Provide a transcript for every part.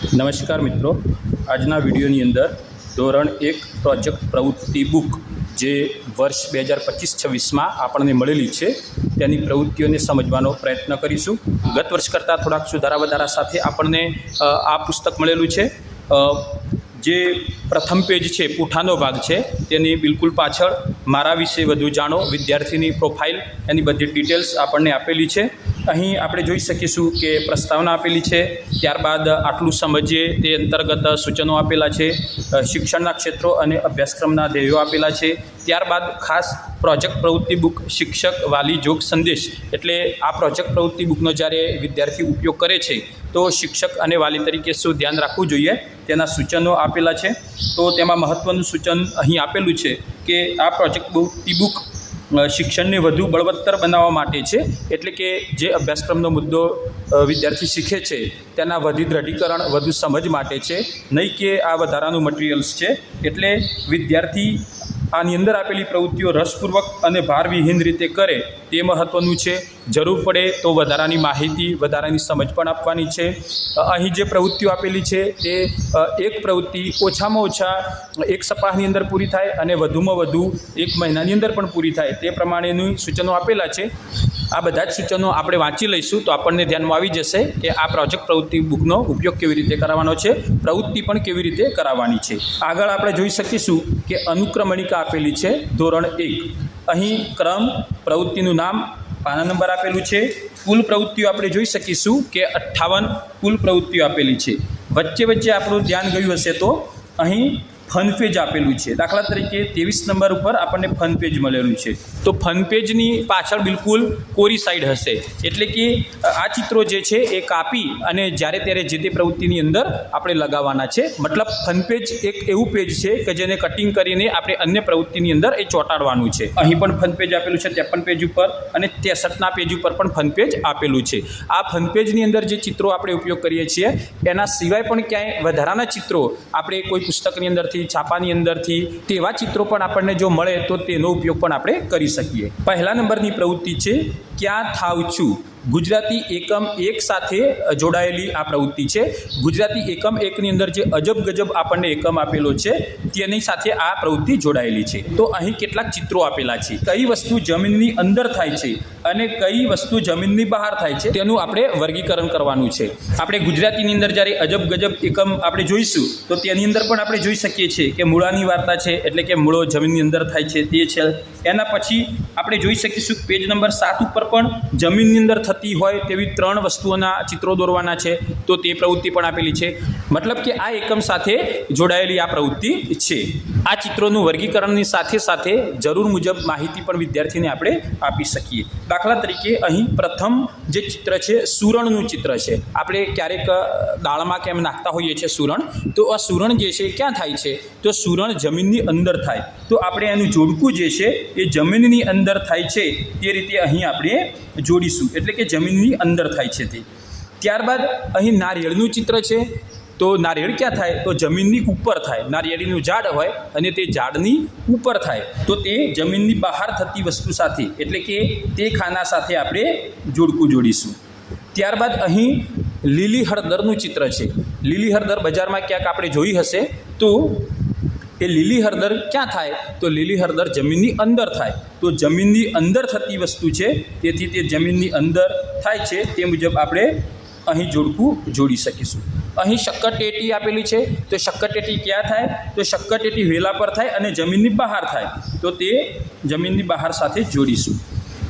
નમસ્કાર મિત્રો. આજના વિડીયોની અંદર ધોરણ એક પ્રોજેક્ટ પ્રવૃત્તિ બુક જે વર્ષ બે હજાર પચીસ છવ્વીસમાં આપણને મળેલી છે, તેની પ્રવૃત્તિઓને સમજવાનો પ્રયત્ન કરીશું. ગત વર્ષ કરતાં થોડાક સુધારા વધારા સાથે આપણને આ પુસ્તક મળેલું છે. જે પ્રથમ પેજ છે, પૂઠાનો ભાગ છે, તેની બિલકુલ પાછળ મારા વિશે વધુ જાણો, વિદ્યાર્થીની પ્રોફાઇલ, એની બધી ડિટેલ્સ આપણને આપેલી છે. અહીં આપણે જોઈ શકીશું કે પ્રસ્તાવના આપેલી છે. ત્યારબાદ આટલું સમજીએ તે અંતર્ગત સૂચનો આપેલા છે. શિક્ષણના ક્ષેત્રો અને અભ્યાસક્રમના ધ્યેયો આપેલા છે. ત્યારબાદ ખાસ પ્રોજેક્ટ પ્રવૃત્તિ બુક શિક્ષક વાલી જોગ સંદેશ એટલે આ પ્રોજેક્ટ પ્રવૃત્તિ બુકનો જ્યારે વિદ્યાર્થી ઉપયોગ કરે છે તો શિક્ષક અને વાલી તરીકે શું ધ્યાન રાખવું જોઈએ? તેના સૂચનો આપેલા છે. તો તેમાં મહત્ત્વનું સૂચન અહીં આપેલું છે કે આ પ્રોજેક્ટ બુક અ, શિક્ષણને વધુ બળવત્તર બનાવવા માટે છે. એટલે કે જે અભ્યાસક્રમનો મુદ્દો વિદ્યાર્થી શીખે છે, તેના વધુ દ્રઢીકરણ, વધુ સમજ માટે છે. નહીં કે આ વધારાનું મટીરિયલ્સ છે. એટલે વિદ્યાર્થી આની અંદર આપેલી પ્રવૃત્તિઓ રસપૂર્વક અને ભારવિહીન રીતે કરે તે મહત્ત્વનું છે. જરૂર પડે તો વધારાની માહિતી, વધારાની સમજ પણ આપવાની છે. અહીં જે પ્રવૃત્તિઓ આપેલી છે તે એક પ્રવૃત્તિ ઓછામાં ઓછા એક સપ્તાહની અંદર પૂરી થાય અને વધુમાં વધુ એક મહિનાની અંદર પણ પૂરી થાય તે પ્રમાણેનું સૂચનો આપેલા છે. આ બધા જ સૂચનો આપણે વાંચી લઈશું તો આપણને ધ્યાનમાં આવી જશે કે આ પ્રોજેક્ટ પ્રવૃત્તિ બુકનો ઉપયોગ કેવી રીતે કરવાનો છે, પ્રવૃત્તિ પણ કેવી રીતે કરાવવાની છે. આગળ આપણે જોઈ શકીશું કે અનુક્રમણિકા આપેલી છે, ધોરણ એક. અહીં ક્રમ, પ્રવૃત્તિનું નામ, પાના નંબર આપેલું છે. કુલ પ્રવૃત્તિઓ આપણે જોઈ શકીશું કે અઠ્ઠાવન કુલ પ્રવૃત્તિઓ આપેલી છે. વચ્ચે વચ્ચે આપણું ધ્યાન ગયું હશે તો અહીં ફન આપેલું છે. દાખલા તરીકે ત્રેવીસ નંબર ઉપર આપણને ફન પેજ મળેલું છે. તો ફન પેજની પાછળ બિલકુલ કોરી સાઈડ હશે. એટલે કે આ ચિત્રો જે છે એ કાપી અને જ્યારે ત્યારે જે તે પ્રવૃત્તિની અંદર આપણે લગાવવાના છે. મતલબ ફન પેજ એક એવું પેજ છે કે જેને કટિંગ કરીને આપણે અન્ય પ્રવૃત્તિની અંદર એ ચોંટાડવાનું છે. અહીં પણ ફન પેજ આપેલું છે ત્રેપન પેજ ઉપર અને ત્રેસઠના પેજ ઉપર પણ ફન પેજ આપેલું છે. આ ફન પેજની અંદર જે ચિત્રો આપણે ઉપયોગ કરીએ છીએ, એના સિવાય પણ ક્યાંય વધારાના ચિત્રો આપણે કોઈ પુસ્તકની અંદરથી છાપાની અંદરથી તેવા ચિત્રો પણ આપણને જો મળે તો તેનો ઉપયોગ પણ આપણે કરી શકીએ. પહેલા નંબરની પ્રવૃત્તિ છે ક્યાં થાવ છું? ગુજરાતી એકમ એક સાથે જોડાયેલી આ પ્રવૃત્તિ છે. ગુજરાતી એકમ એકની અંદર જે અજબ ગજબ આપણને એકમ આપેલો છે, તેની સાથે આ પ્રવૃત્તિ જોડાયેલી છે. તો અહીં કેટલાક ચિત્રો આપેલા છે. કઈ વસ્તુ જમીનની અંદર થાય છે અને કઈ વસ્તુ જમીનની બહાર થાય છે, તેનું આપણે વર્ગીકરણ કરવાનું છે. આપણે ગુજરાતીની અંદર જ્યારે અજબ ગજબ એકમ આપણે જોઈશું, તો તેની અંદર પણ આપણે જોઈ શકીએ છીએ કે મૂળાની વાર્તા છે, એટલે કે મૂળો જમીનની અંદર થાય છે, તે છે. એના પછી આપણે જોઈ શકીશું પેજ નંબર સાત ઉપર પણ જમીનની અંદર થતી હોય તેવી ત્રણ વસ્તુઓના ચિત્રો દોરવાના છે, તો તે પ્રવૃત્તિ પણ આપેલી છે. મતલબ કે આ એકમ સાથે જોડાયેલી આ પ્રવૃત્તિ છે. આ ચિત્રોનું વર્ગીકરણની સાથે સાથે જરૂર મુજબ માહિતી પણ વિદ્યાર્થીને આપણે આપી શકીએ. દાખલા તરીકે અહીં પ્રથમ જે ચિત્ર છે, સુરણનું ચિત્ર છે. આપણે ક્યારેક દાળમાં કેમ નાખતા હોઈએ છીએ સુરણ? તો આ સુરણ જે છે ક્યાં થાય છે? તો સુરણ જમીનની અંદર થાય. તો આપણે એનું જોડકું જે છે એ જમીનની અંદર થાય છે. તે રીતે અહીં આપણે જોડીશું. એટલે કે જમીનની અંદર થાય છે તે. ત્યારબાદ અહીં નારિયેળનું ચિત્ર છે. તો નારિયેળ ક્યાં થાય? તો જમીનની ઉપર થાય. નારિયેળીનું ઝાડ હોય અને તે ઝાડની ઉપર થાય. તો તે જમીનની બહાર થતી વસ્તુ સાથે, એટલે કે તે ખાના સાથે આપણે જોડકું જોડીશું. ત્યારબાદ અહીં લીલી હળદરનું ચિત્ર છે. લીલી હળદર બજારમાં ક્યાંક આપણે જોઈ હશે, તો એ લીલી હળદર ક્યાં થાય? તો લીલી હળદર જમીનની અંદર થાય. તો જમીનની અંદર થતી વસ્તુ છે, તેથી તે જમીનની અંદર થાય છે. તે મુજબ આપણે અહીં જોડકું જોડી શકીશું. અહીં શક્કરટેટી આપેલી છે, તો શક્કરટેટી ક્યાં થાય? તો શક્કરટેટી વેલા પર થાય અને જમીનની બહાર થાય. તો તે જમીનની બહાર સાથે જોડીશું.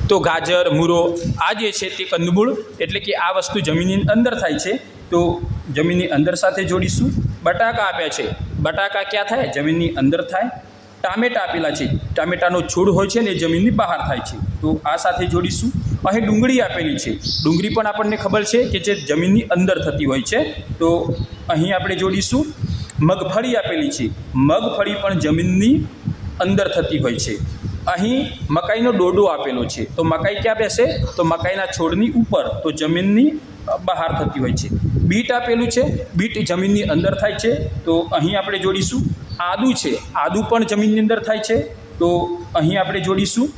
તો ગાજર, મૂરો, આ જે છે તે કંદમૂળ, એટલે કે આ વસ્તુ જમીનની અંદર થાય છે, તો જમીનની અંદર સાથે જોડીશું. બટાકા આપ્યા છે. બટાકા ક્યાં થાય? જમીનની અંદર થાય. ટામેટા આપેલા છે. ટામેટાનો છોડ હોય છે ને એ જમીનની બહાર થાય છે. તો આ સાથે જોડીશું. અહીં ડુંગળી આપેલી છે. ડુંગળી પણ આપણને ખબર છે કે જે જમીનની અંદર થતી હોય છે. તો અહીં આપણે જોડીશું. મગફળી આપેલી છે. મગફળી પણ જમીનની અંદર થતી હોય છે. અહીં મકાઈનો ડોડો આપેલો છે. તો મકાઈ ક્યાં બેસે? તો મકાઈના છોડની ઉપર. તો જમીનની બહાર થતી હોય છે. બીટ આપેલું છે. બીટ જમીનની અંદર થાય છે. તો અહીં આપણે જોડીશું. આદુ છે. આદુ પણ જમીનની અંદર થાય છે. તો અહીં આપણે જોડીશું.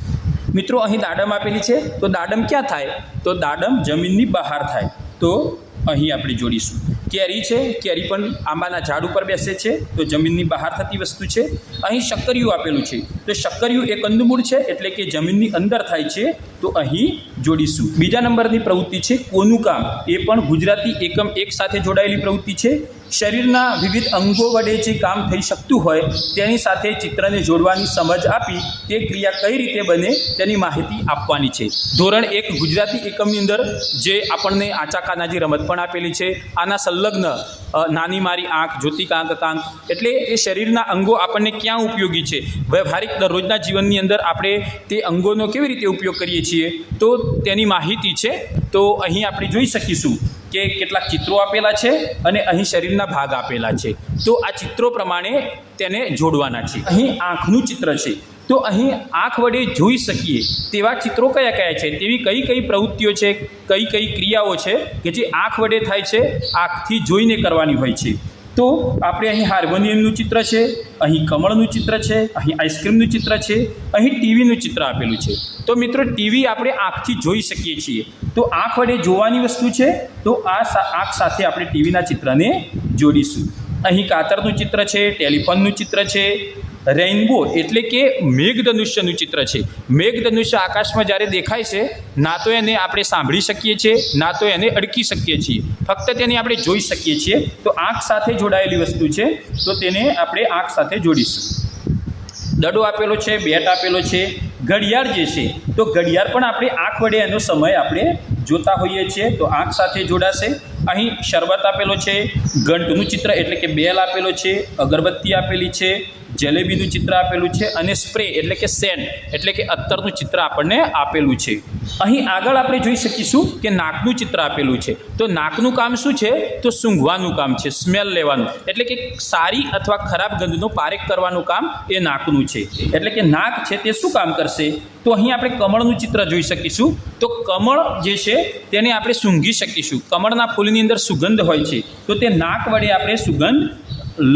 મિત્રો, અહીં દાડમ આપેલી છે. તો દાડમ ક્યાં થાય? તો દાડમ જમીનની બહાર થાય. તો અહીં આપણે જોડીશું. કેરી છે, કેરી પણ આંબાના ઝાડ ઉપર બેસે છે. તો જમીનની બહાર થતી વસ્તુ છે. અહીં શક્કરિયું આપેલું છે. તો શક્કરિયું એ કંદમૂળ છે, એટલે કે જમીનની અંદર થાય છે. તો અહીં જોડીશું. બીજા નંબરની પ્રવૃત્તિ છે, કોનું કામ? એ પણ ગુજરાતી એકમ એક સાથે જોડાયેલી પ્રવૃત્તિ છે. શરીરના વિવિધ અંગો વડે જે કામ થઈ શકતું હોય, તેની સાથે ચિત્રને જોડવાની સમજ આપી તે ક્રિયા કઈ રીતે બને તેની માહિતી આપવાની છે. ધોરણ એક ગુજરાતી એકમની અંદર જે આપણને આચાકાના જે રમત પણ આપેલી છે, આના સંલગ્ન નાની મારી આંખ જ્યોતિકાંક કાંક, એટલે એ શરીરના અંગો આપણને ક્યાં ઉપયોગી છે? વ્યવહારિક દરરોજના જીવનની અંદર આપણે તે અંગોનો કેવી રીતે ઉપયોગ કરીએ છીએ? તો તેની માહિતી છે. તો અહીં આપણે જોઈ શકીશું. કે કેટલાક ચિત્રો આપેલા છે અને અહીં શરીરના ભાગ આપેલા છે. તો આ ચિત્રો પ્રમાણે તેને જોડવાના છે. અહીં આંખનું ચિત્ર છે. તો અહીં આંખ વડે જોઈ શકીએ તેવા ચિત્રો કયા કયા છે? તેવી કઈ કઈ પ્રવૃત્તિઓ છે? કઈ કઈ ક્રિયાઓ છે કે જે આંખ વડે થાય છે? આંખથી જોઈને કરવાની હોય છે. તો આપણે અહીં હાર્મોનિયમનું ચિત્ર છે, અહીં કમળનું ચિત્ર છે, અહીં આઈસ્ક્રીમનું ચિત્ર છે, અહીં ટીવીનું ચિત્ર આપેલું છે. તો મિત્રો, ટીવી આપણે આંખથી જોઈ શકીએ છીએ. તો આંખ વડે જોવાની વસ્તુ છે, તો આ આંખ સાથે આપણે ટીવીના ચિત્રને જોડીશું. અહીં કાતરનું ચિત્ર છે, ટેલિફોનનું ચિત્ર છે રેઇનબો એટલે કે મેઘધનુષ્યનું ચિત્ર છે. મેઘધનુષ્ય આકાશમાં જ્યારે દેખાય છે, ના તો એને આપણે સાંભળી શકીએ છીએ, ના તો એને અડકી શકીએ છીએ. ફક્ત તેને આપણે જોઈ શકીએ છીએ. તો આંખ સાથે જોડાયેલી વસ્તુ છે, તો તેને આપણે આંખ સાથે જોડીશું. દડો આપેલો છે, બેટ આપેલો છે, ઘડિયાળ જે છે, તો ઘડિયાળ પણ આપણે આંખ વડે એનો સમય આપણે જોતા હોઈએ છીએ, તો આંખ સાથે જોડાશે. અહીં શરબત આપેલો છે, ઘંટનું ચિત્ર એટલે કે બેલ આપેલો છે, અગરબત્તી આપેલી છે, જલેબીનું ચિત્ર આપેલું છે અને સ્પ્રે એટલે કે સેન્ટ એટલે કે અત્તરનું ચિત્ર આપણને આપેલું છે. અહીં આગળ આપણે જોઈ શકીશું કે નાકનું ચિત્ર આપેલું છે. તો નાકનું કામ શું છે? તો સૂંઘવાનું કામ છે, સ્મેલ લેવાનું. એટલે કે સારી અથવા ખરાબ ગંધનો પારેખ કરવાનું કામ એ નાકનું છે. એટલે કે નાક છે તે શું કામ કરશે? તો અહીં આપણે કમળનું ચિત્ર જોઈ શકીશું. તો કમળ જે છે તેને આપણે સૂંઘી શકીશું. કમળના ફૂલની અંદર સુગંધ હોય છે, તો તે નાક વડે આપણે સુગંધ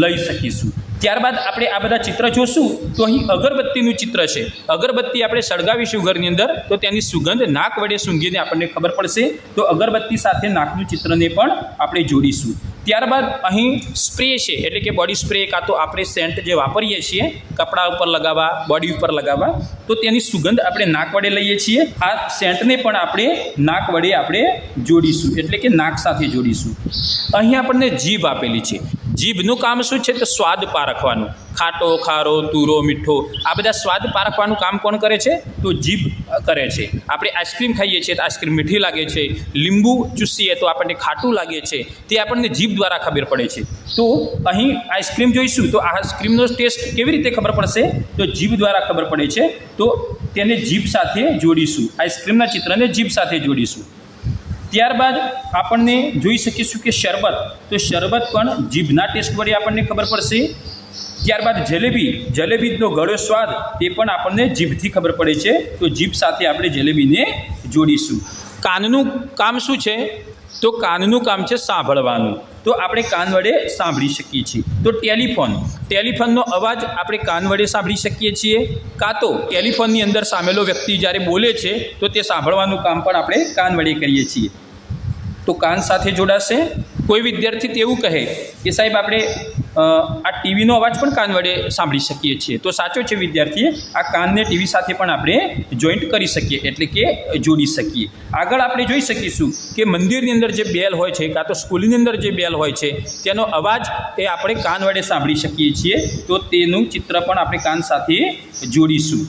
લઈ શકીશું. ત્યારબાદ આપણે આ બધા ચિત્ર જોશું, તો અહીં અગરબત્તીનું ચિત્ર છે. અગરબત્તી આપણે સળગાવીશું ઘરની અંદર, તો તેની સુગંધ નાક વડે સૂંઘીને આપણને ખબર પડશે. તો અગરબત્તી સાથે નાકનું ચિત્રને પણ આપણે જોડીશું. ત્યારબાદ અહીં સ્પ્રે છે, એટલે કે બોડી સ્પ્રે કાં તો આપણે સેન્ટ જે વાપરીએ છીએ, કપડા ઉપર લગાવવા બોડી ઉપર લગાવવા, તો તેની સુગંધ આપણે નાક વડે લઈએ છીએ. આ સેન્ટને પણ આપણે નાક વડે આપણે જોડીશું, એટલે કે નાક સાથે જોડીશું. અહીં આપણને જીભ આપેલી છે. જીભનું કામ શું છે? તો સ્વાદ પારખવાનું. ખાટો, ખારો, તુરો, મીઠો, આ બધા સ્વાદ પારખવાનું કામ કોણ કરે છે? તો જીભ કરે છે. આપણે આઈસ્ક્રીમ ખાઈએ છીએ તો આઈસ્ક્રીમ મીઠી લાગે છે. લીંબુ ચૂસીએ તો આપણને ખાટું લાગે છે. તે આપણને જીભ દ્વારા ખબર પડે છે. તો અહીં આઈસ્ક્રીમ જોઈશું તો આઈસ્ક્રીમનો ટેસ્ટ કેવી રીતે ખબર પડશે? તો જીભ દ્વારા ખબર પડે છે. તો તેને જીભ સાથે જોડીશું. આઈસ્ક્રીમના ચિત્રને જીભ સાથે જોડીશું. ત્યારબાદ આપણને જોઈ શકીશું કે શરબત. તો શરબત પણ જીભના ટેસ્ટ વડે આપણને ખબર પડશે. ત્યારબાદ જલેબી. જલેબીનો ગળો સ્વાદ તે પણ આપણને જીભથી ખબર પડે છે. તો જીભ સાથે આપણે જલેબીને જોડીશું. કાનનું કામ શું છે? તો કાનનું કામ છે સાંભળવાનું. તો આપણે કાન વડે સાંભળી શકીએ છીએ. તો ટેલિફોન, ટેલિફોનનો અવાજ આપણે કાન વડે સાંભળી શકીએ છીએ. કાં તો ટેલિફોનની અંદર સામેલો વ્યક્તિ જ્યારે બોલે છે, તો તે સાંભળવાનું કામ પણ આપણે કાન વડે કરીએ છીએ. તો કાન સાથે જોડાશે. કોઈ વિદ્યાર્થી તેવું કહે કે સાહેબ આપણે આ ટીવીનો અવાજ પણ કાન વડે સાંભળી શકીએ છીએ. તો સાચો છે વિદ્યાર્થીએ, આ કાનને ટીવી સાથે પણ આપણે જોઈન્ટ કરી શકીએ, એટલે કે જોડી શકીએ. આગળ આપણે જોઈ શકીશું કે મંદિરની અંદર જે બેલ હોય છે, કાં તો સ્કૂલની અંદર જે બેલ હોય છે, તેનો અવાજ એ આપણે કાન વડે સાંભળી શકીએ છીએ. તો તેનું ચિત્ર પણ આપણે કાન સાથે જોડીશું.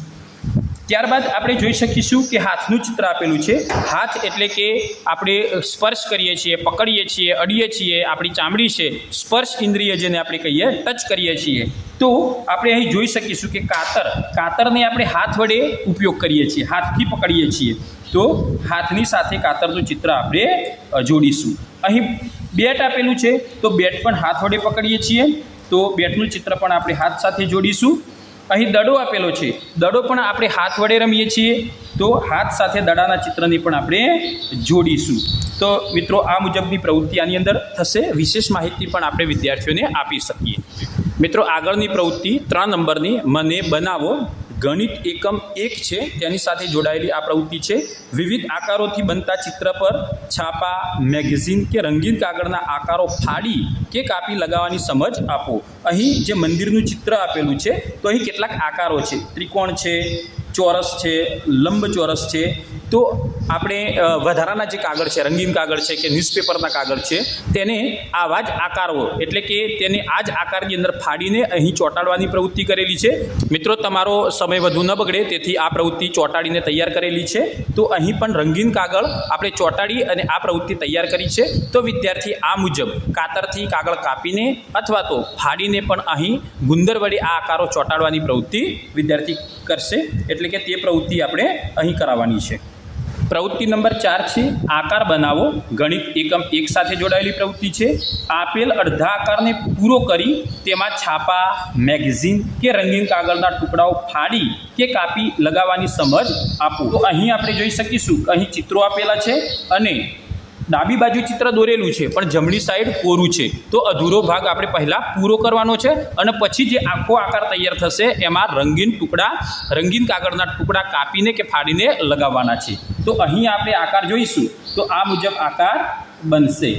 ત્યારબાદ આપણે જોઈ શકીશું કે હાથનું ચિત્ર આપેલું છે. હાથ એટલે કે આપણે સ્પર્શ કરીએ છીએ, પકડીએ છીએ, અડીએ છીએ, આપણી ચામડી છે, સ્પર્શ ઇન્દ્રિય જેને આપણે કહીએ, ટચ કરીએ છીએ. તો આપણે અહીં જોઈ શકીશું કે કાતર, કાતરને આપણે હાથ વડે ઉપયોગ કરીએ છીએ, હાથથી પકડીએ છીએ. તો હાથની સાથે કાતરનું ચિત્ર આપણે જોડીશું. અહીં બેટ આપેલું છે, તો બેટ પણ હાથ વડે પકડીએ છીએ. તો બેટનું ચિત્ર પણ આપણે હાથ સાથે જોડીશું. અહીં દડો આપેલો છે. દડો પણ આપણે હાથ વડે રમીએ છીએ. તો હાથ સાથે દડાના ચિત્રની પણ આપણે જોડીશું. તો મિત્રો, આ મુજબની પ્રવૃત્તિ આની અંદર થશે. વિશેષ માહિતી પણ આપણે વિદ્યાર્થીઓને આપી શકીએ. મિત્રો, આગળની પ્રવૃત્તિ ત્રણ નંબરની, મને બનાવો. ગણિત એકમ એક છે, તેની સાથે જોડાયેલી આ પ્રવૃત્તિ છે. વિવિધ આકારોથી બનતા ચિત્ર પર છાપા, મેગેઝિન કે રંગીન કાગળના આકારો ફાડી કે કાપી લગાવવાની સમજ આપો. અહીં જે મંદિરનું ચિત્ર આપેલું છે, તો અહીં કેટલાક આકારો છે. ત્રિકોણ છે, ચોરસ છે, લંબચોરસ છે તો આપણે વધારાના જે કાગળ છે, રંગીન કાગળ છે કે ન્યૂઝપેપરના કાગળ છે, તેને આવા જ આકારો એટલે કે તેને આ જ આકારની અંદર ફાડીને અહીં ચોંટાડવાની પ્રવૃત્તિ કરેલી છે. મિત્રો, તમારો સમય વધુ ન બગડે, તેથી આ પ્રવૃત્તિ ચોંટાડીને તૈયાર કરેલી છે. તો અહીં પણ રંગીન કાગળ આપણે ચોંટાડી અને આ પ્રવૃત્તિ તૈયાર કરી છે. તો વિદ્યાર્થી, આ મુજબ કાતરથી કાગળ કાપીને અથવા તો ફાડીને પણ અહીં ગુંદર વડે આ આકારો ચોંટાડવાની પ્રવૃત્તિ વિદ્યાર્થી કરશે. એટલે કે તે પ્રવૃત્તિ આપણે અહીં કરાવવાની છે. પ્રવૃત્તિ નંબર ચાર છે, આકાર બનાવો. ગણિત એકમ એક સાથે જોડાયેલી પ્રવૃત્તિ છે. આપેલ અડધા આકારને પૂરો કરી તેમાં છાપા, મેગઝીન કે રંગીન કાગળના ટુકડાઓ ફાડી કે કાપી લગાવવાની સમજ આપો. અહીં આપણે જોઈ શકીશું અહીં ચિત્રો આપેલા છે અને ડાબી બાજુ ચિત્ર દોરેલું છે, પણ જમણી સાઈડ કોરું છે. તો અધૂરો ભાગ આપણે પહેલાં પૂરો કરવાનો છે અને પછી જે આખો આકાર તૈયાર થશે, એમાં રંગીન ટુકડા, રંગીન કાગળના ટુકડા કાપીને કે ફાડીને લગાવવાના છે. તો અહીં આપણે આકાર જોઈશું. તો આ મુજબ આકાર બનશે.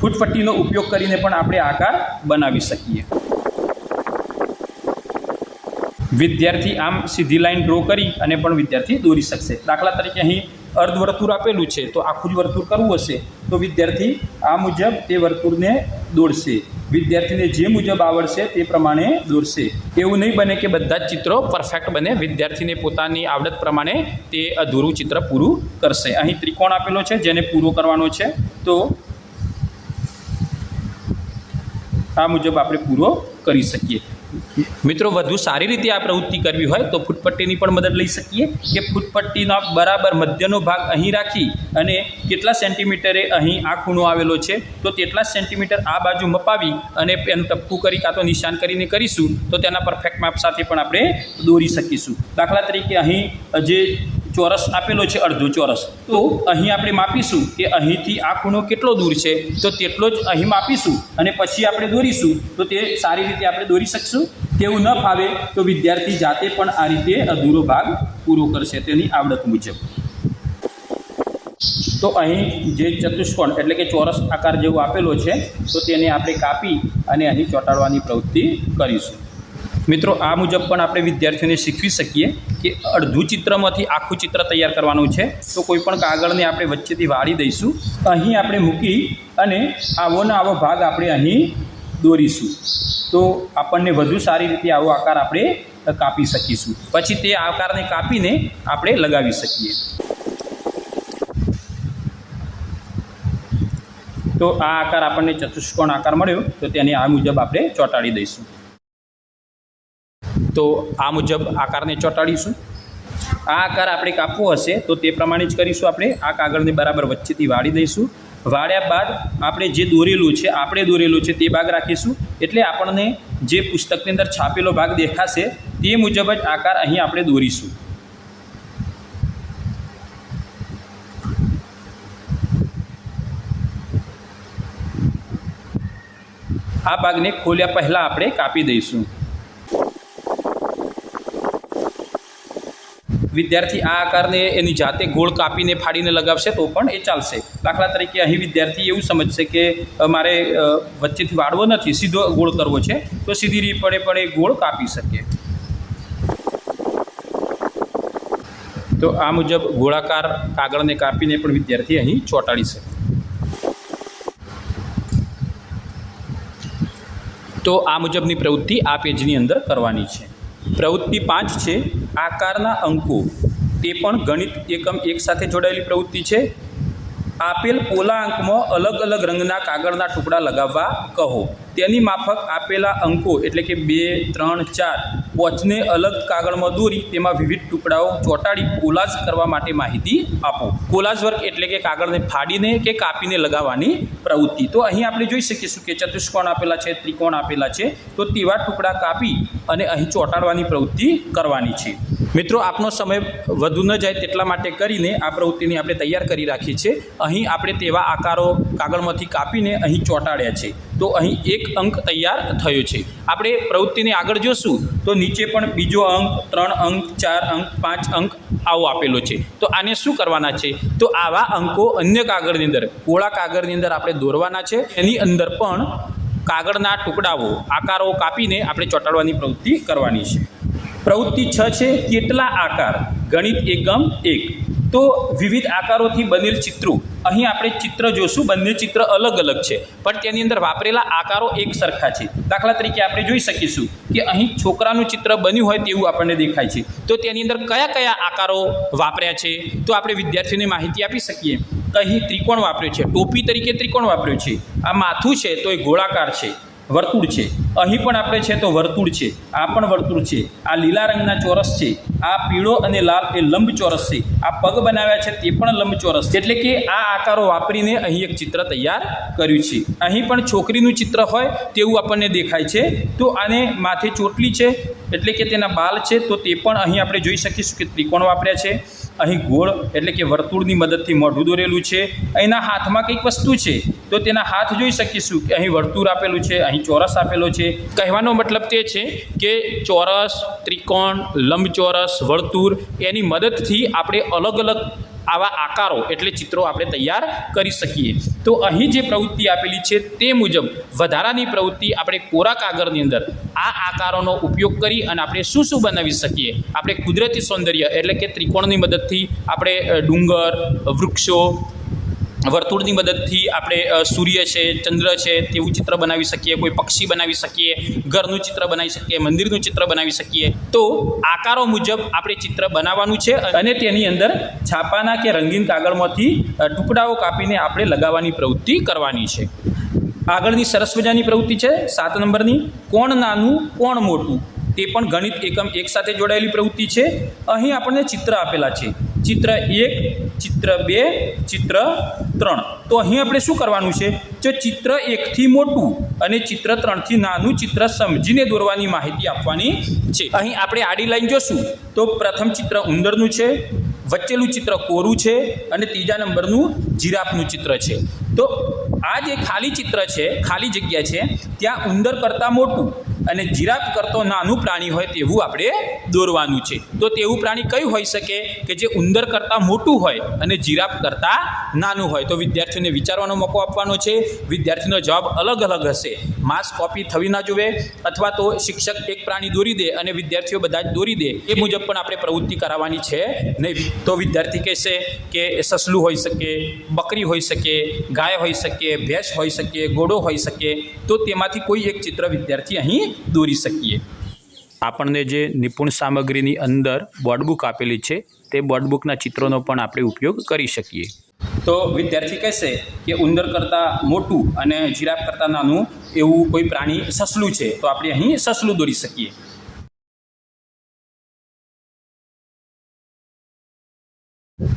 ફૂટપટ્ટીનો ઉપયોગ કરીને પણ આપણે આકાર બનાવી શકીએ. વિદ્યાર્થી આમ સીધી લાઈન ડ્રો કરી અને પણ વિદ્યાર્થી દોરી શકશે. દાખલા તરીકે અહીં અર્ધવર્તુળ આપેલું છે, તો આખું જ વર્તુળ કરવું હશે, તો વિદ્યાર્થી આ મુજબ તે વર્તુળને દોરશે વિદ્યાર્થીને જે મુજબ આવડશે તે પ્રમાણે દોરશે એવું નહીં બને કે બધા જ ચિત્રો પરફેક્ટ બને, વિદ્યાર્થીને પોતાની આવડત પ્રમાણે તે અધૂરું ચિત્ર પૂરું કરશે. અહીં ત્રિકોણ આપેલો છે, જેને પૂરો કરવાનો છે, તો આ મુજબ આપણે પૂરો કરી શકીએ. મિત્રો, વધુ સારી રીતે આ પ્રવૃત્તિ કરવી હોય તો ફૂટપટ્ટીની પણ મદદ લઈ શકીએ. કે ફૂટપટ્ટીનો બરાબર મધ્યનો ભાગ અહીં રાખી અને કેટલા સેન્ટીમીટરે અહીં આ ખૂણો આવેલો છે, તો તેટલા સેન્ટીમીટર આ બાજુ મપાવી અને એનું ટપકું કરી કાં તો નિશાન કરીને કરીશું, તો તેના પરફેક્ટ માપ સાથે પણ આપણે દોરી શકીશું. દાખલા તરીકે અહીં જે ચોરસ આપેલો છે, અડધો ચોરસ, તો અહીં આપણે માપીશું કે અહીંથી આ ખૂણો કેટલો દૂર છે, તો તેટલો જ અહીં માપીશું અને પછી આપણે દોરીશું, તો તે સારી રીતે આપણે દોરી શકશું. તેવું ન ફાવે તો વિદ્યાર્થી જાતે પણ આ રીતે અધૂરો ભાગ પૂરો કરશે તેની આવડત મુજબ. તો અહીં જે ચતુષ્કોણ એટલે કે ચોરસ આકાર જેવો આપેલો છે, તો તેને આપણે કાપી અને અહીં ચોંટાડવાની પ્રવૃત્તિ કરીશું. મિત્રો, આ મુજબ પણ આપણે વિદ્યાર્થીઓને શીખવી શકીએ કે અડધું ચિત્રમાંથી આખું ચિત્ર તૈયાર કરવાનું છે, તો કોઈ પણ કાગળને આપણે વચ્ચેથી વાળી દઈશું. અહીં આપણે મૂકી અને આવો ને આવો ભાગ આપણે અહીં દોરીશું. તો આપણને વધુ સારી રીતે આવો આકાર આપણે કાપી શકીશું. પછી તે આકારને કાપીને આપણે લગાવી શકીએ. તો આ આકાર આપણને ચતુષ્કોણ આકાર મળ્યો, તો તેને આ મુજબ આપણે ચોંટાડી દઈશું. તો આ મુજબ આકારને ચોંટાડીશું. આ આકાર આપણે કાપવો હશે, તો તે પ્રમાણે જ કરીશું આપણે. આ કાગળને બરાબર વચ્ચેથી વાળી દઈશું. વાળ્યા બાદ આપણે જે દોરેલું છે, આપણે દોરેલું છે તે ભાગ રાખીશું. એટલે આપણને જે પુસ્તકની અંદર છાપેલો ભાગ દેખાશે તે મુજબ જ આકાર અહીં આપણે દોરીશું. આ ભાગને ખોલ્યા પહેલાં આપણે કાપી દઈશું. વિદ્યાર્થી આ આકારને એની જાતે ગોળ કાપીને, ફાડીને લગાવશે તો પણ એ ચાલશે. દાખલા તરીકે અહીં વિદ્યાર્થી એવું સમજશે કે મારે વચ્ચેથી વાળવો નથી, સીધો ગોળ કરવો છે, તો સીધી રીપણે પણ એ ગોળ કાપી શકે. તો આ મુજબ ગોળાકાર કાગળને કાપીને પણ વિદ્યાર્થી અહીં ચોંટાડી શકે. તો આ મુજબની પ્રવૃત્તિ આ પેજની અંદર કરવાની છે. પ્રવૃત્તિ પાંચ છે, આકારના અંકો. તે પણ ગણિત એકમ એક સાથે જોડાયેલી પ્રવૃત્તિ છે. આપેલ પોલા અંકમાં અલગ અલગ રંગના કાગળના ટુકડા લગાવવા કહો. તેની માફક આપેલા અંકો એટલે કે બે, ત્રણ, ચાર પોચને અલગ કાગળમાં દોરી તેમાં વિવિધ ટુકડાઓ ચોંટાડી કોલાજ કરવા માટે માહિતી આપો. કોલાજ વર્ક એટલે કે કાગળને ફાડીને કે કાપીને લગાવવાની પ્રવૃત્તિ. તો અહીં આપણે જોઈ શકીશું કે ચતુષ્કોણ આપેલા છે, ત્રિકોણ આપેલા છે. તો તેવા ટુકડા કાપી અને અહીં ચોંટાડવાની પ્રવૃત્તિ કરવાની છે. મિત્રો, આપનો સમય વધુ ન જાય તેટલા માટે કરીને આ પ્રવૃત્તિની આપણે તૈયાર કરી રાખી છે. અહીં આપણે તેવા આકારો કાગળમાંથી કાપીને અહીં ચોંટાડ્યા છે. તો અહીં એક અંક તૈયાર થયો છે. આપણે પ્રવૃત્તિને આગળ જોશું, તો નીચે પણ બીજો અંક, ત્રણ અંક, ચાર અંક, પાંચ અંક આવો આપેલો છે. તો આને શું કરવાના છે? તો આવા અંકો અન્ય કાગળની અંદર કોળા કાગળની અંદર આપણે દોરવાના છે. એની અંદર પણ કાગળના ટુકડાઓ, આકારો કાપીને આપણે ચોંટાડવાની પ્રવૃત્તિ કરવાની છે. પ્રવૃત્તિ છ છે, કેટલા આકાર? ગણિત એકમ એક. તો વિવિધ આકારોથી બનેલ ચિત્રો. અહીં આપણે ચિત્ર જોશું. બંને ચિત્ર અલગ અલગ છે. પણ તેની અંદર વાપરેલા આકારો એક સરખા છે. દાખલા તરીકે આપણે જોઈ શકીશું કે અહીં છોકરાનું ચિત્ર બન્યું હોય તેવું આપણને દેખાય છે. તો તેની અંદર કયા કયા આકારો વાપર્યા છે? તો આપણે વિદ્યાર્થીઓને માહિતી આપી શકીએ. અહીં ત્રિકોણ વાપર્યો છે. ટોપી તરીકે ત્રિકોણ વાપર્યું છે. આ માથું છે તો એ ગોળાકાર છે. વર્તુળ છે. અહીં પણ આપણે છે તો વર્તુળ છે, આ પણ વર્તુળ છે, આ લીલા રંગના ચોરસ છે, આ પીળો અને લાલ એ લંબચોરસ છે, આ પગ બનાવ્યા છે તે પણ લંબચોરસ છે. એટલે કે આ આકારો વાપરીને અહીં એક ચિત્ર તૈયાર કર્યું છે. અહીં પણ છોકરીનું ચિત્ર હોય તેવું આપણને દેખાય છે. તો આને માથે ચોટલી છે, એટલે કે તેના બાલ છે, તો તે પણ અહીં આપણે જોઈ શકીશું કે ત્રિકોણ વાપર્યા છે. અહીં ગોળ એટલે કે વર્તુળની મદદથી મોઢું દોરેલું છે. અહીંના હાથમાં કંઈક વસ્તુ છે. તો તેના હાથ જોઈ શકીશું કે અહીં વર્તુળ આપેલું છે, અહીં ચોરસ આપેલો છે. કહેવાનો મતલબ તે છે કે ચોરસ, ત્રિકોણ, લંબચોરસ, વર્તુળ એની મદદથી આપણે અલગ અલગ આવા આકારો એટલે ચિત્રો આપણે તૈયાર કરી શકીએ. તો અહીં જે પ્રવૃત્તિ આપેલી છે તે મુજબ વધારાની પ્રવૃત્તિ આપણે કોરા કાગળની અંદર આ આકારોનો ઉપયોગ કરી અને આપણે શું શું બનાવી શકીએ? આપણે કુદરતી સૌંદર્ય એટલે કે ત્રિકોણની મદદથી આપણે ડુંગર, વૃક્ષો વર્તુળની મદદથી આપણે સૂર્ય છે, ચંદ્ર છે, તેવું ચિત્ર બનાવી શકીએ, કોઈ પક્ષી બનાવી શકીએ, ઘરનું ચિત્ર બનાવી શકીએ, મંદિરનું ચિત્ર બનાવી શકીએ. તો આકારો મુજબ આપણે ચિત્ર બનાવવાનું છે અને તેની અંદર છાપાના કે રંગીન કાગળમાંથી ટુકડાઓ કાપીને આપણે લગાવવાની પ્રવૃત્તિ કરવાની છે. આગળની સરસ મજાની પ્રવૃત્તિ છે, સાત નંબરની, કોણ નાનું, કોણ મોટું. તે પણ ગણિત એકમ એક સાથે જોડાયેલી પ્રવૃત્તિ છે. અહીં આપણને ચિત્ર આપેલા છે. ચિત્ર એક ચિત્ર બે ચિત્ર ત્રણ. તો અહીં આપણે શું કરવાનું છે? જો ચિત્ર એકથી મોટું અને ચિત્ર ત્રણથી નાનું ચિત્ર સમજીને દોરવાની માહિતી આપવાની છે. અહીં આપણે આડી લાઈન જોશું. તો પ્રથમ ચિત્ર ઉંદરનું છે, વચ્ચેનું ચિત્ર કોરું છે અને ત્રીજા નંબરનું જીરાફનું ચિત્ર છે. તો આ જે ખાલી ચિત્ર છે, ખાલી જગ્યા છે, ત્યાં ઉંદર કરતાં મોટું અને જીરાફ કરતો નાનું પ્રાણી હોય તેવું આપણે દોરવાનું છે. તો તેવું પ્રાણી કયું હોઈ શકે? કે જે ઉંદર કરતાં મોટું હોય અને જીરાફ કરતાં નાનું હોય. તો વિદ્યાર્થીઓને વિચારવાનો મોકો આપવાનો છે. વિદ્યાર્થીનો જવાબ અલગ અલગ હશે. માસ કોપી થવી ના જોવે અથવા તો શિક્ષક એક પ્રાણી દોરી દે અને વિદ્યાર્થીઓ બધા જ દોરી દે, એ મુજબ પણ આપણે પ્રવૃત્તિ કરાવવાની છે. નહીં તો વિદ્યાર્થી કહેશે કે સસલું હોઈ શકે, બકરી હોઈ શકે, ગાય હોઈ શકે, ભેંસ હોઈ શકે, ઘોડો હોઈ શકે, તો તેમાંથી કોઈ એક ચિત્ર વિદ્યાર્થી અહીં દોરી શકીએ. આપણને જે નિપુણ સામગ્રીની અંદર બોર્ડબુક આપેલી છે, તે બોર્ડબુકના ચિત્રોનો પણ આપણે ઉપયોગ કરી શકીએ. તો વિદ્યાર્થી કહેશે કે ઉંદર કરતાં મોટું અને જીરાફ કરતાં નાનું એવું કોઈ પ્રાણી સસલું છે. તો આપણે અહીં સસલું દોરી શકીએ.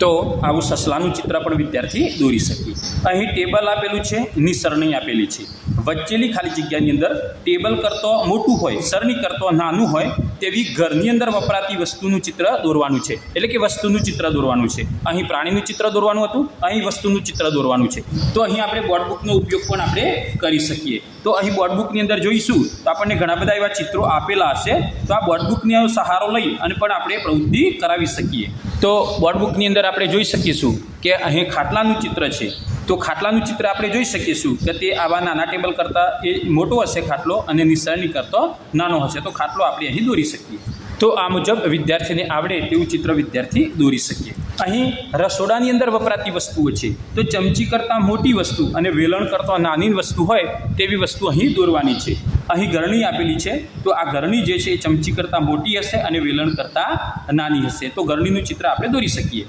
તો આવું સસલાનું ચિત્ર પણ વિદ્યાર્થી દોરી શકીએ. અહીં ટેબલ આપેલું છે ની સરણી આપેલી છે. વચ્ચેલી ખાલી જગ્યાની અંદર ટેબલ કરતો મોટું હોય, સરણી કરતો નાનું હોય તેવી ઘરની અંદર વપરાતી વસ્તુનું ચિત્ર દોરવાનું છે. એટલે કે વસ્તુનું ચિત્ર દોરવાનું છે. અહીં પ્રાણીનું ચિત્ર દોરવાનું હતું, અહીં વસ્તુનું ચિત્ર દોરવાનું છે. તો અહીં આપણે બોર્ડબુકનો ઉપયોગ પણ આપણે કરી શકીએ. તો અહીં બોર્ડબુકની અંદર જોઈશું, તો આપણને ઘણા બધા એવા ચિત્રો આપેલા હશે. તો આ બોર્ડબુકનો સહારો લઈ અને પણ આપણે પ્રવૃત્તિ કરાવી શકીએ. તો બોર્ડબુકની અંદર આપણે જોઈ શકીશું કે અહીં ખાટલાનું ચિત્ર છે. તો ખાટલાનું ચિત્ર આપણે જોઈ શકીશું કે તે આવા નાના ટેબલ કરતાં એ મોટો હશે ખાટલો અને નિસરણી કરતો નાનો હશે. તો ખાટલો આપણે અહીં દોરી શકીએ. તો આ મુજબ વિદ્યાર્થીને આવડે તેવું ચિત્ર વિદ્યાર્થી દોરી શકીએ. અહીં રસોડાની અંદર વપરાતી વસ્તુઓ છે. તો ચમચી કરતાં મોટી વસ્તુ અને વેલણ કરતાં નાની વસ્તુ હોય તેવી વસ્તુ અહીં દોરવાની છે. અહીં ગરણી આપેલી છે. તો આ ગરણી જે છે એ ચમચી કરતાં મોટી હશે અને વેલણ કરતાં નાની હશે. તો ગરણીનું ચિત્ર આપણે દોરી શકીએ.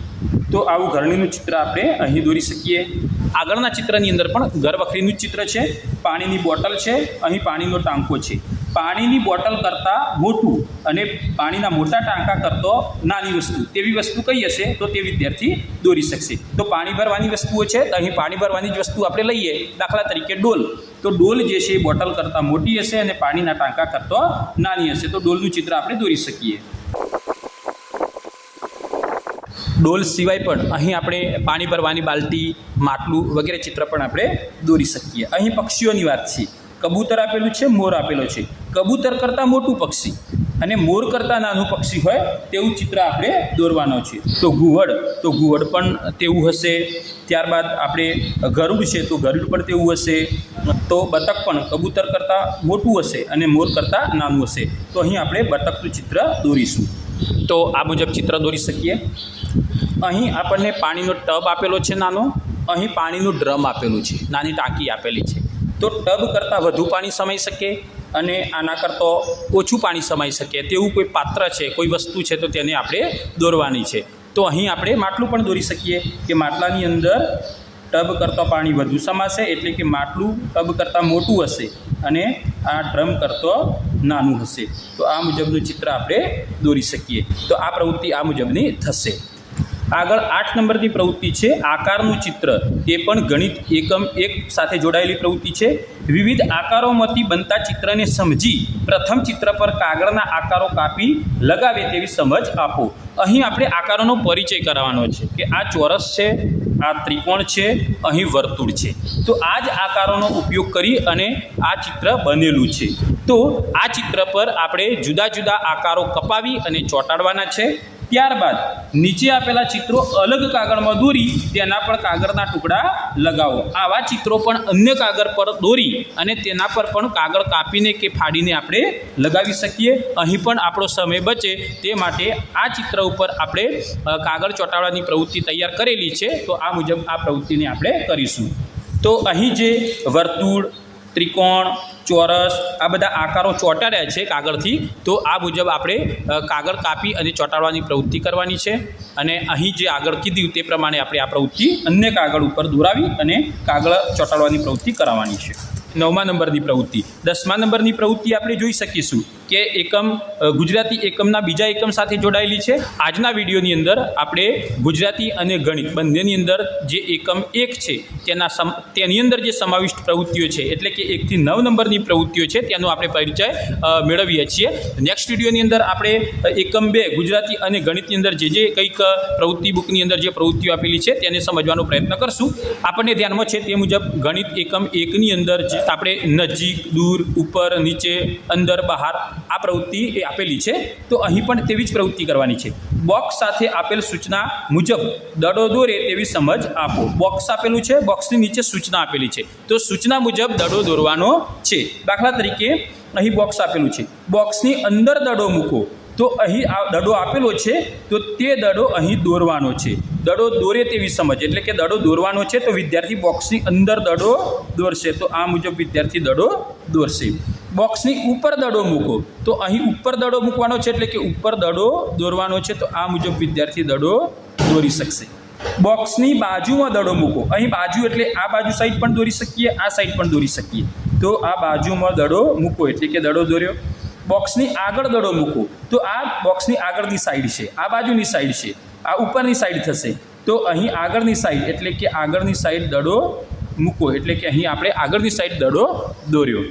તો આવું ઘરણીનું ચિત્ર આપણે અહીં દોરી શકીએ. આગળના ચિત્રની અંદર પણ ઘરવખરીનું ચિત્ર છે, પાણીની બોટલ છે, અહીં પાણીનો ટાંકો છે. પાણીની બોટલ કરતાં મોટું અને પાણીના મોટા ટાંકા કરતો નાની વસ્તુ. તેવી વસ્તુ કઈ હશે તો તે વિદ્યાર્થી દોરી શકશે. તો પાણી ભરવાની વસ્તુઓ છે, તો અહીં પાણી ભરવાની જ વસ્તુ આપણે લઈએ. દાખલા તરીકે ડોલ. તો ડોલ જે છે એ બોટલ કરતાં મોટી હશે અને પાણીના ટાંકા કરતો નાની હશે. તો ડોલનું ચિત્ર આપણે દોરી શકીએ. ડોલ સિવાય પણ અહીં આપણે પાણી ભરવાની બાલટી, માટલું વગેરે ચિત્ર પણ આપણે દોરી શકીએ. અહીં પક્ષીઓની વાત છે. કબૂતર આપેલું છે, મોર આપેલો છે. કબૂતર કરતાં મોટું પક્ષી અને મોર કરતાં નાનું પક્ષી હોય તેવું ચિત્ર આપણે દોરવાનો છે. તો ઘુવડ તો ઘુવડ પણ તેવું હશે. ત્યારબાદ આપણે ગરુડ છે, તો ગરુડ પણ તેવું હશે. તો બતક પણ કબૂતર કરતાં મોટું હશે અને મોર કરતાં નાનું હશે. તો અહીં આપણે બતકનું ચિત્ર દોરીશું. તો આ મુજબ ચિત્ર દોરી શકીએ. અહીં આપણને પાણીનો ટબ આપેલો છે નાનો. અહીં પાણીનું ડ્રમ આપેલું છે. નાની ટાંકી આપેલી છે. તો ટબ કરતાં વધુ પાણી સમાઈ શકે અને આના કરતાં ઓછું પાણી સમાઈ શકે. તેવું કોઈ પાત્ર છે, કોઈ વસ્તુ છે, તો તેને આપણે દોરવાની છે. તો અહીં આપણે માટલું પણ દોરી શકીએ કે માટલાની અંદર ટબ કરતાં પાણી વધુ સમાશે એટલે કે માટલું ટબ કરતાં મોટું હશે અને આ ડ્રમ કરતો નાનું હશે. તો આ મુજબનું ચિત્ર આપણે દોરી શકીએ. તો આ પ્રવૃત્તિ આ મુજબની થશે. આગળ આઠ નંબરની પ્રવૃત્તિ છે, આકારનું ચિત્ર. તે પણ ગણિત એકમ એક સાથે જોડાયેલી પ્રવૃત્તિ છે. વિવિધ આકારોમાંથી બનતા ચિત્રને સમજી પ્રથમ ચિત્ર પર કાગળના આકારો કાપી લગાવે તેવી સમજ આપો. અહીં આપણે આકારોનો પરિચય કરાવવાનો છે કે આ ચોરસ છે, આ ત્રિકોણ છે, અહીં વર્તુળ છે. તો આ જ આકારોનો ઉપયોગ કરી અને આ ચિત્ર બનેલું છે. તો આ ચિત્ર પર આપણે જુદા જુદા આકારો કપાવી અને ચોંટાડવાના છે. ત્યારબાદ નીચે આપેલા ચિત્રો અલગ કાગળમાં દોરી, તેના પર કાગળના ટુકડા લગાવો. આવા ચિત્રો પણ અન્ય કાગળ પર દોરી અને તેના પર પણ કાગળ કાપીને કે ફાડીને આપણે લગાવી શકીએ. અહીં પણ આપણો સમય બચે તે માટે આ ચિત્ર ઉપર આપણે કાગળ ચોંટાડવાની પ્રવૃત્તિ તૈયાર કરેલી છે, તો આ મુજબ આ પ્રવૃત્તિને આપણે કરીશું. તો અહીં જે વર્તુળ ત્રિકોણ, ચોરસ, આ બધા આકારો ચોંટાડ્યા છે કાગળથી, તો આ મુજબ આપણે કાગળ કાપી અને ચોંટાડવાની પ્રવૃત્તિ કરવાની છે. અને અહીં જે આગળ કીધું તે પ્રમાણે આપણે આ પ્રવૃત્તિ અન્ય કાગળ ઉપર દોરાવી અને કાગળ ચોંટાડવાની પ્રવૃત્તિ કરાવવાની છે. નવમા નંબરની પ્રવૃત્તિ. દસમા નંબરની પ્રવૃત્તિ આપણે જોઈ શકીશું. કે એકમ ગુજરાતી એકમના બીજા એકમ સાથે જોડાયેલી છે. આજના વિડીયોની અંદર આપણે ગુજરાતી અને ગણિત બંનેની અંદર જે એકમ એક છે, તેના સમ, તેની અંદર જે સમાવિષ્ટ પ્રવૃત્તિઓ છે, એટલે કે એકથી નવ નંબરની પ્રવૃત્તિઓ છે, તેનો આપણે પરિચય મેળવીએ છીએ. નેક્સ્ટ વિડીયોની અંદર આપણે એકમ બે, ગુજરાતી અને ગણિતની અંદર જે જે કંઈક પ્રવૃત્તિ બુકની અંદર જે પ્રવૃત્તિઓ આપેલી છે, તેને સમજવાનો પ્રયત્ન કરશું. આપણને ધ્યાનમાં છે તે મુજબ ગણિત એકમ એકની અંદર આપણે નજીક, દૂર, ઉપર, નીચે, અંદર, બહાર આ પ્રવૃત્તિ એ આપેલી છે. તો અહીં પણ તેવી જ પ્રવૃત્તિ કરવાની છે. બોક્સ સાથે આપેલ સૂચના મુજબ દડો દોરે તેવી સમજ આપો. બોક્સ આપેલું છે, બોક્સની નીચે સૂચના આપેલી છે. તો સૂચના મુજબ દડો દોરવાનો છે. દાખલા તરીકે અહીં બોક્સ આપેલું છે. બોક્સની અંદર દડો મૂકો. તો અહીં આ દડો આપેલો છે, તો તે દડો અહીં દોરવાનો છે. દડો દોરે તેવી સમજ, એટલે કે દડો દોરવાનો છે, તો વિદ્યાર્થી બોક્સની અંદર દડો દોરશે. તો આ મુજબ વિદ્યાર્થી દડો દોરશે. બોક્સની ઉપર દડો મૂકો. તો અહીં ઉપર દડો મૂકવાનો છે, એટલે કે ઉપર દડો દોરવાનો છે, તો આ મુજબ વિદ્યાર્થી દડો દોરી શકશે. બોક્સની બાજુમાં દડો મૂકો. અહીં બાજુ એટલે આ બાજુ સાઈડ પણ દોરી શકીએ, આ સાઈડ પણ દોરી શકીએ. તો આ બાજુમાં દડો મૂકો, એટલે કે દડો દોર્યો. બોક્સની આગળ દડો મૂકો, તો આ બોક્સની આગળની સાઈડ છે, આ બાજુની સાઈડ છે, આ ઉપરની સાઈડ થશે. તો અહીં આગળની સાઈડ એટલે કે આગળની સાઈડ દડો મૂકો, એટલે કે અહીં આપણે આગળની સાઈડ દડો દોર્યો.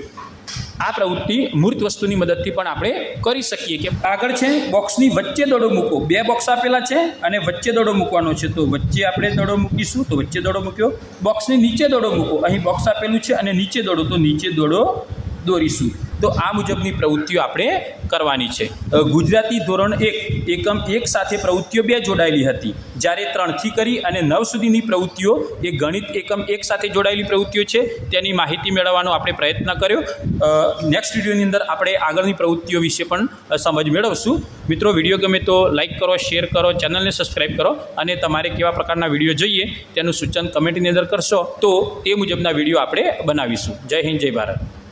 આ પ્રવૃત્તિ મૂર્ત વસ્તુની મદદથી પણ આપણે કરી શકીએ કે આગળ છે બોક્સની વચ્ચે દડો મૂકો. બે બોક્સ આપેલા છે અને વચ્ચે દડો મૂકવાનો છે. તો વચ્ચે આપણે દડો મૂકીશું, તો વચ્ચે દડો મૂક્યો. બોક્સની નીચે દડો મૂકો. અહીં બોક્સ આપેલું છે અને નીચે દડો, તો નીચે દડો દોરીશું. તો આ મુજબની પ્રવૃત્તિઓ આપણે કરવાની છે. ગુજરાતી ધોરણ એક, એકમ એક સાથે પ્રવૃત્તિઓ બે જોડાયેલી હતી. જ્યારે ત્રણથી કરી અને નવ સુધીની પ્રવૃત્તિઓ, એ ગણિત એકમ એક સાથે જોડાયેલી પ્રવૃત્તિઓ છે. તેની માહિતી મેળવવાનો આપણે પ્રયત્ન કર્યો. નેક્સ્ટ વિડીયોની અંદર આપણે આગળની પ્રવૃત્તિઓ વિશે પણ સમજ મેળવશું. મિત્રો વીડિયો ગમે તો લાઇક કરો શેર કરો ચેનલને સબસ્ક્રાઈબ કરો અને તમારે કેવા પ્રકારના વીડિયો જોઈએ તેનું સૂચન કમેન્ટની અંદર કરશો. તો તે મુજબના વીડિયો આપણે બનાવીશું. જય હિન્દ, જય ભારત.